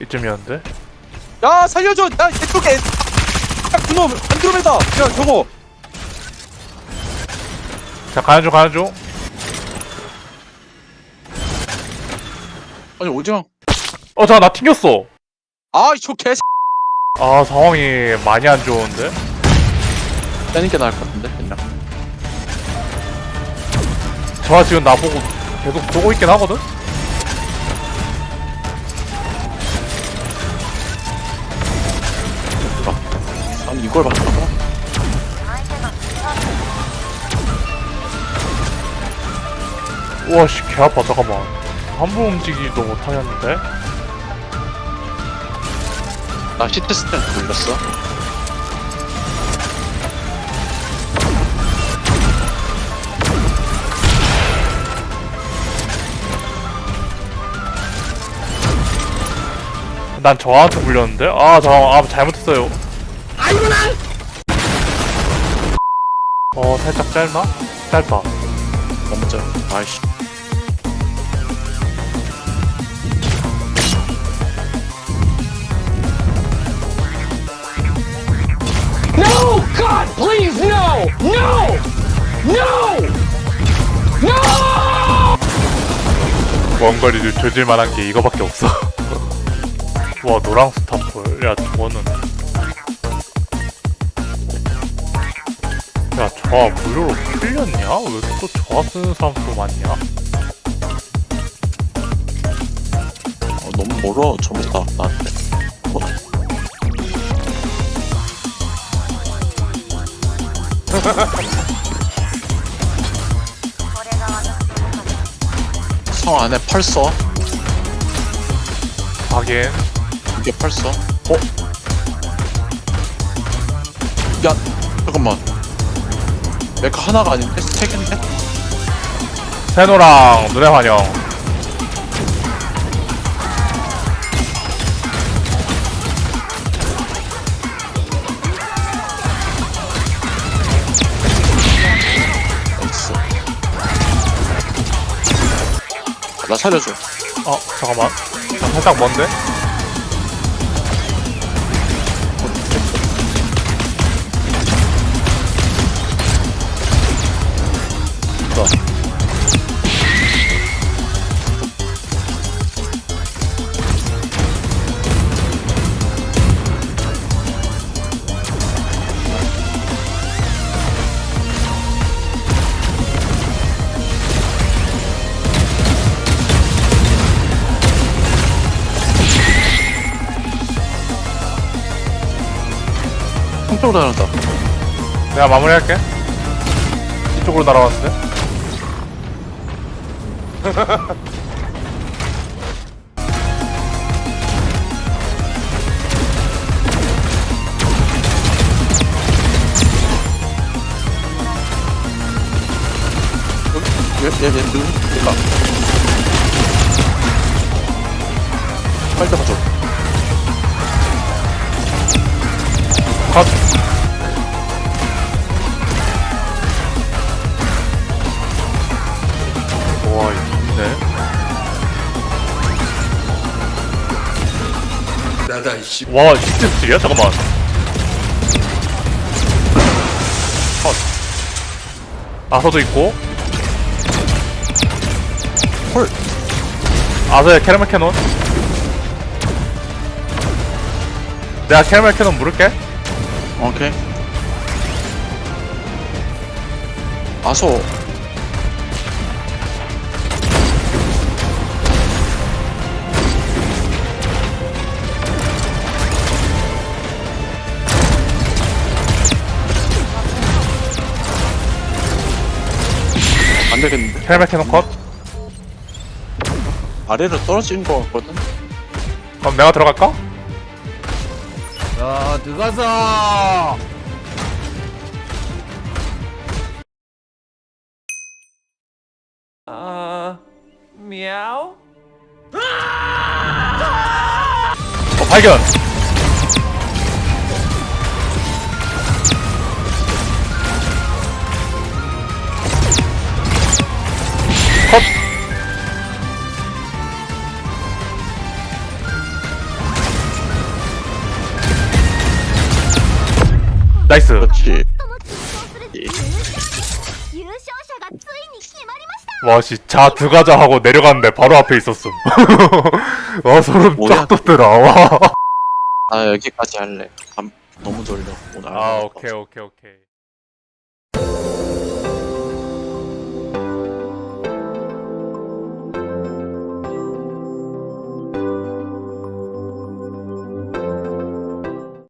이쯤이었는데? 야 살려줘 나 이쪽에 야 그놈 안드로메다 야 저거 자 가는 중 아니 오징어 어, 잠깐, 나 튕겼어. 아이저 개 아, 상황이 많이 안 좋은데? 빼는 게 나을 것 같은데 그냥 저가 지금 나보고 계속 쏘고 있긴 하거든? 이걸 봤다고? 우와, 씨, 개 아파, 잠깐만. 한번 움직이지도 못하겠는데? 나 시트 스탠 돌렸어 난 저한테 불렸는데? 아, 잠깐만, 아, 잘못했어요. 어, 살짝 짧나? 짧다. 먼저 아이씨 No! God, please, no! No! No! No! 원거리를 조질 만한 게 이거밖에 없어. 와, 노랑 스타폴. 야, 저거는. 야, 저아 무료로 풀렸냐? 왜 또 저아 쓰는 사람 또 많냐? 어, 너무 멀어 저보다 나한테 어, 성 안에 펄써 하긴. 이게 펄써 어? 야 잠깐만 메카 하나가 아닌데 세 개인데 세노랑 눈의 환영. 나이스 나 살려줘 어, 잠깐만. 나 살짝 먼데? 한쪽으로 날아간다 내가 마무리할게. 이쪽으로 날아왔는데? 얘얘얘 누구? 얘가 빨리 잡아줘 컷. 나다 이씨 와, 시트 스틸이야? 잠깐만. 컷. 아서도 있고. 헐 아서의 캐러멜 캐논. 내가 캐러멜 캐논 물을게. 오케이 아소 안 되겠는데 캐러멜 캐논 컷. 아래로 떨어진 거 같거든 그럼 내가 들어갈까? 자, 들어가서! 아, 미야오? 어, 발견! 나이스. 그렇지 とも緊張する優勝優勝者がついに決まりました 와, 씨, 자, 들어가자 하고 내려갔는데 바로 앞에 있었음. 와, 소름 뭐야? 쫙 돋더라, 와. 아 여기까지 할래 밤 너무 졸려 오늘 아, 오케이, 오케이, 오케이.